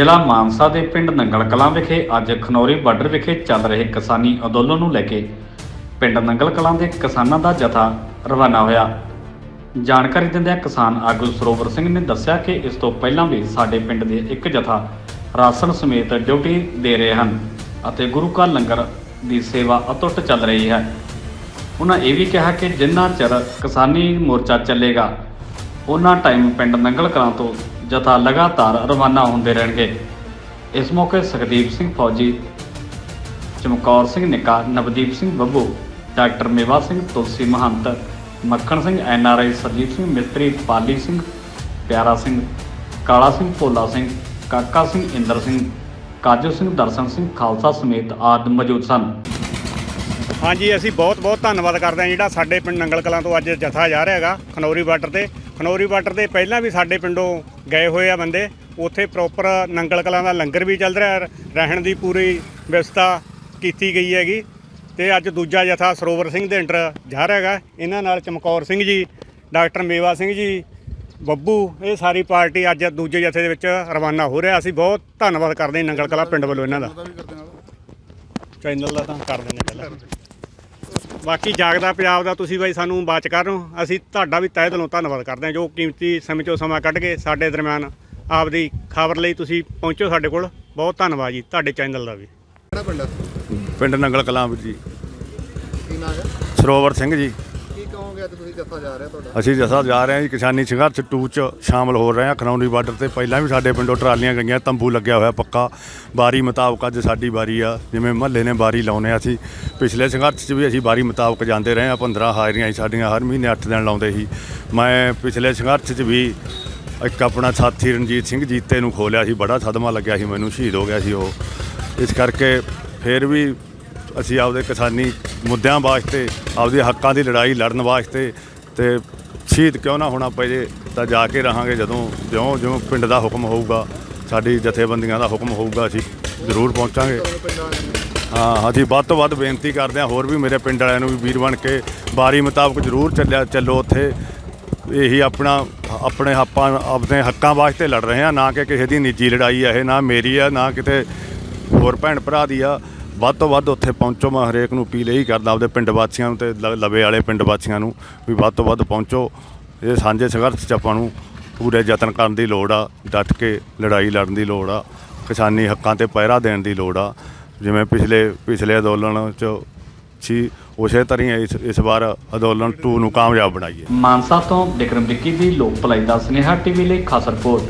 ਜ਼ਿਲ੍ਹਾ ਮਾਨਸਾ ਦੇ ਪਿੰਡ ਨੰਗਲ ਕਲਾਂ ਵਿਖੇ ਅੱਜ ਖਨੌਰੀ ਬਾਰਡਰ ਵਿਖੇ ਚੱਲ ਰਹੇ ਕਿਸਾਨੀ ਅੰਦੋਲਨ ਨੂੰ ਲੈ ਕੇ ਪਿੰਡ ਨੰਗਲ ਕਲਾਂ ਦੇ ਕਿਸਾਨਾਂ ਦਾ ਜਥਾ ਰਵਾਨਾ ਹੋਇਆ। ਜਾਣਕਾਰੀ ਦਿੰਦਿਆਂ ਕਿਸਾਨ ਆਗੂ ਸਰੋਵਰ ਸਿੰਘ ਨੇ ਦੱਸਿਆ ਕਿ ਇਸ ਤੋਂ ਪਹਿਲਾਂ ਵੀ ਸਾਡੇ ਪਿੰਡ ਦੇ ਇੱਕ ਜਥਾ ਰਾਸ਼ਨ ਸਮੇਤ ਡਿਊਟੀ ਦੇ ਰਹੇ ਹਨ ਅਤੇ ਗੁਰੂ ਘਰ ਲੰਗਰ ਦੀ ਸੇਵਾ ਅਤੁੱਟ ਚੱਲ ਰਹੀ ਹੈ। ਉਹਨਾਂ ਇਹ ਵੀ ਕਿਹਾ ਕਿ ਜਿੰਨਾ ਚਿਰ ਕਿਸਾਨੀ ਮੋਰਚਾ ਚੱਲੇਗਾ, ਉਹਨਾਂ ਟਾਈਮ ਪਿੰਡ ਨੰਗਲ ਕਲਾਂ ਤੋਂ ਜਥਾ ਲਗਾਤਾਰ ਰਵਾਨਾ ਹੁੰਦੇ ਰਹਿਣਗੇ। ਇਸ ਮੌਕੇ ਸੁਖਦੀਪ ਸਿੰਘ ਫੌਜੀ, Chamkaur Singh Nikka, Navdeep Singh Babbu, doctor Mewa Singh, Tulsi Mahant, Makhan Singh, N R I Surjit Singh, ਮਿਸਤਰੀ ਪਾਲੀ ਸਿੰਘ, ਪਿਆਰਾ ਸਿੰਘ, ਕਾਲਾ ਸਿੰਘ, ਭੋਲਾ ਸਿੰਘ, ਕਾਕਾ ਸਿੰਘ, ਇੰਦਰ ਸਿੰਘ, ਕਾਜੂ ਸਿੰਘ, ਦਰਸ਼ਨ ਸਿੰਘ, ਖਾਲਸਾ ਸਮੇਤ ਆਦਿ ਮੌਜੂਦ ਸਨ। ਹਾਂਜੀ, ਅਸੀਂ ਬਹੁਤ ਬਹੁਤ ਧੰਨਵਾਦ ਕਰਦੇ ਹਾਂ ਜਿਹੜਾ ਸਾਡੇ ਪਿੰਡ ਨੰਗਲ ਕਲਾਂ ਤੋਂ ਅੱਜ ਜਥਾ ਜਾ ਰਿਹਾ ਹੈਗਾ, ਖਨੌਰੀ ਬਾਰਡਰ ਤੇ। ਖਨੌਰੀ ਬਾਰਡਰ ਤੇ ਪਹਿਲਾਂ ਵੀ ਸਾਡੇ ਪਿੰਡੋਂ ਗਏ ਹੋਏ ਆ ਬੰਦੇ। ਉੱਥੇ ਪ੍ਰੋਪਰ ਨੰਗਲ ਕਲਾਂ ਦਾ ਲੰਗਰ ਵੀ ਚੱਲ ਰਿਹਾ ਰਹਿਣ ਦੀ ਪੂਰੀ ਵਿਵਸਥਾ ਕੀਤੀ ਗਈ ਹੈਗੀ। ਤੇ ਅੱਜ ਦੂਜਾ ਜਥਾ ਸਰੋਵਰ ਸਿੰਘ ਦੇ ਅੰਡਰ ਜਾ ਰਿਹਾ ਹੈਗਾ। ਇਹਨਾਂ ਨਾਲ ਚਮਕੌਰ ਸਿੰਘ ਜੀ ਡਾਕਟਰ ਮੇਵਾ ਸਿੰਘ ਜੀ ਬੱਬੂ ਇਹ ਸਾਰੀ ਪਾਰਟੀ ਅੱਜ ਦੂਜੇ ਜਥੇ ਦੇ ਵਿੱਚ ਰਵਾਨਾ ਹੋ ਰਿਹਾ। ਅਸੀਂ ਬਹੁਤ ਧੰਨਵਾਦ ਕਰਦੇ ਹਾਂ ਨੰਗਲ ਕਲਾਂ ਪਿੰਡ ਵੱਲੋਂ ਇਹਨਾਂ ਦਾ। ਚੈਨਲ ਦਾ ਤਾਂ ਕਰ ਦਿੰਦੇ ਪਹਿਲਾਂ। ਬਾਕੀ ਜਾਗਦਾ ਪੰਜਾਬ ਦਾ ਤੁਸੀਂ ਬਾਈ ਸਾਨੂੰ ਬਾਚ ਕਰ ਰਹੇ ਹੋ। ਅਸੀਂ ਤੁਹਾਡਾ ਵੀ ਤਹਿ ਦਿਲੋਂ ਧੰਨਵਾਦ ਕਰਦੇ ਹਾਂ ਜੋ ਕੀਮਤੀ ਸਮੇਂ ਚੋਂ ਸਮਾਂ ਕੱਢ ਕੇ ਸਾਡੇ ਦਰਮਿਆਨ ਆਪਦੀ ਖਬਰ ਲਈ ਤੁਸੀਂ ਪਹੁੰਚੋ ਸਾਡੇ ਕੋਲ। ਬਹੁਤ ਧੰਨਵਾਦ ਜੀ ਤੁਹਾਡੇ ਚੈਨਲ ਦਾ ਵੀ। ਕਿਹੜਾ ਪਿੰਡ ਆ? ਪਿੰਡ ਨੰਗਲ ਕਲਾਂ ਵਿੱਚ ਜੀ। ਕੀ ਨਾਂ ਹੈ? ਸਰੋਵਰ ਸਿੰਘ ਜੀ। ਕੀ ਕਹੋਗੇ? ਅੱਜ ਤੁਸੀਂ ਜੱਥਾ ਜਾ ਰਿਹਾ ਤੁਹਾਡਾ। ਅਸੀਂ ਜਸਾ ਜਾ ਰਹੇ ਹਾਂ ਜੀ, ਕਿਸਾਨੀ ਸੰਘਰਸ਼ 2 ਚ ਸ਼ਾਮਲ ਹੋ ਰਹੇ ਹਾਂ। ਖਨੌਰੀ ਬਾਰਡਰ ਤੇ ਪਹਿਲਾਂ ਵੀ ਸਾਡੇ ਪਿੰਡੋਂ ਟਰਾਲੀਆਂ ਗਈਆਂ, ਤੰਬੂ ਲੱਗਿਆ ਹੋਇਆ ਪੱਕਾ। ਬਾਰੀ ਮੁਤਾਬਕ ਅੱਜ ਸਾਡੀ ਵਾਰੀ ਆ, ਜਿਵੇਂ ਮਹੱਲੇ ਨੇ ਬਾਰੀ ਲਾਉਨੇ ਆ ਅਸੀਂ। ਪਿਛਲੇ ਸੰਘਰਸ਼ 'ਚ ਵੀ ਅਸੀਂ ਬਾਰੀ ਮੁਤਾਬਕ ਜਾਂਦੇ ਰਹੇ ਹਾਂ 15 ਹਾਜ਼ਰੀਆਂ ਸੀ ਸਾਡੀਆਂ ਹਰ ਮਹੀਨੇ 8 ਦਿਨ ਲਾਉਂਦੇ ਸੀ। ਮੈਂ ਪਿਛਲੇ ਸੰਘਰਸ਼ 'ਚ ਵੀ ਇੱਕ ਆਪਣਾ ਸਾਥੀ ਰਣਜੀਤ ਸਿੰਘ ਜੀਤੇ ਨੂੰ ਖੋਲਿਆ ਸੀ, ਬੜਾ ਸਦਮਾ ਲੱਗਿਆ ਸੀ ਮੈਨੂੰ, ਸ਼ਹੀਦ ਹੋ ਗਿਆ ਸੀ ਉਹ। ਇਸ ਕਰਕੇ ਫਿਰ ਵੀ ਅਸੀਂ ਆਪਦੇ ਕਿਸਾਨੀ ਮੁੱਦਿਆਂ ਵਾਸਤੇ, ਆਪਦੇ ਹੱਕਾਂ ਦੀ ਲੜਾਈ ਲੜਨ ਵਾਸਤੇ ਤੇ ਸ਼ਹੀਦ ਕਿਉਂ ਨਾ ਹੋਣਾ ਪਏ ਜੇ, ਤਾਂ ਜਾ ਕੇ ਰਹਾਂਗੇ ਜਦੋਂ ਜਿਉਂ ਜਿਉਂ ਪਿੰਡ ਦਾ ਹੁਕਮ ਹੋਊਗਾ, ਸਾਡੀ ਜਥੇਬੰਦੀਆਂ ਦਾ ਹੁਕਮ ਹੋਊਗਾ, ਅਸੀਂ ਜ਼ਰੂਰ ਪਹੁੰਚਾਂਗੇ। ਹਾਂ, ਅਸੀਂ ਵੱਧ ਤੋਂ ਵੱਧ ਬੇਨਤੀ ਕਰਦੇ ਹਾਂ, ਹੋਰ ਵੀ ਮੇਰੇ ਪਿੰਡ ਵਾਲਿਆਂ ਨੂੰ ਵੀ ਵੀਰ ਬਣ ਕੇ ਬਾਰੀ ਮੁਤਾਬਕ ਜ਼ਰੂਰ ਚੱਲਿਆ, ਚੱਲੋ ਉੱਥੇ। ਇਹੀ ਆਪਣਾ, ਆਪਣੇ ਆਪਾਂ ਆਪਣੇ ਹੱਕਾਂ ਵਾਸਤੇ ਲੜ ਰਹੇ ਹਾਂ, ਨਾ ਕਿ ਕਿਸੇ ਦੀ ਨਿੱਜੀ ਲੜਾਈ ਹੈ ਇਹ, ਨਾ ਮੇਰੀ ਆ, ਨਾ ਕਿਤੇ ਹੋਰ ਭੈਣ ਭਰਾ ਦੀ ਆ। ਵੱਧ ਤੋਂ ਵੱਧ ਉੱਥੇ ਪਹੁੰਚੋ, ਮੈਂ ਹਰੇਕ ਨੂੰ ਅਪੀਲ ਇਹੀ ਕਰਦਾ ਆਪਦੇ ਪਿੰਡ ਵਾਸੀਆਂ ਨੂੰ ਤੇ ਲ- ਲਵੇ ਵਾਲੇ ਪਿੰਡ ਵਾਸੀਆਂ ਨੂੰ ਵੀ ਵੱਧ ਤੋਂ ਵੱਧ ਪਹੁੰਚੋ। ਇਹ ਸਾਂਝੇ ਸੰਘਰਸ਼ 'ਚ ਆਪਾਂ ਨੂੰ ਪੂਰੇ ਯਤਨ ਕਰਨ ਦੀ ਲੋੜ ਆ, ਡਟ ਕੇ ਲੜਾਈ ਲੜਨ ਦੀ ਲੋੜ ਆ, ਕਿਸਾਨੀ ਹੱਕਾਂ ਤੇ ਪਹਿਰਾ ਦੇਣ ਦੀ ਲੋੜ ਆ। ਜਿਵੇਂ ਪਿਛਲੇ ਪਿਛਲੇ ਅੰਦੋਲਨ 'ਚ ਸੀ, ਉਸੇ ਤਰ੍ਹਾਂ ਹੀ ਇਸ ਇਸ ਵਾਰ ਅੰਦੋਲਨ 2 ਨੂੰ ਕਾਮਯਾਬ ਬਣਾਈਏ। ਮਾਨਸਾ ਤੋਂ ਬਿਕਰਮ ਵਿੱਕੀ ਦੀ ਲੋਕ ਭਲਾਈ ਦਾ ਸੁਨੇਹਾ ਟੀਵੀ ਲਈ ਖਾਸ ਰਿਪੋਰਟ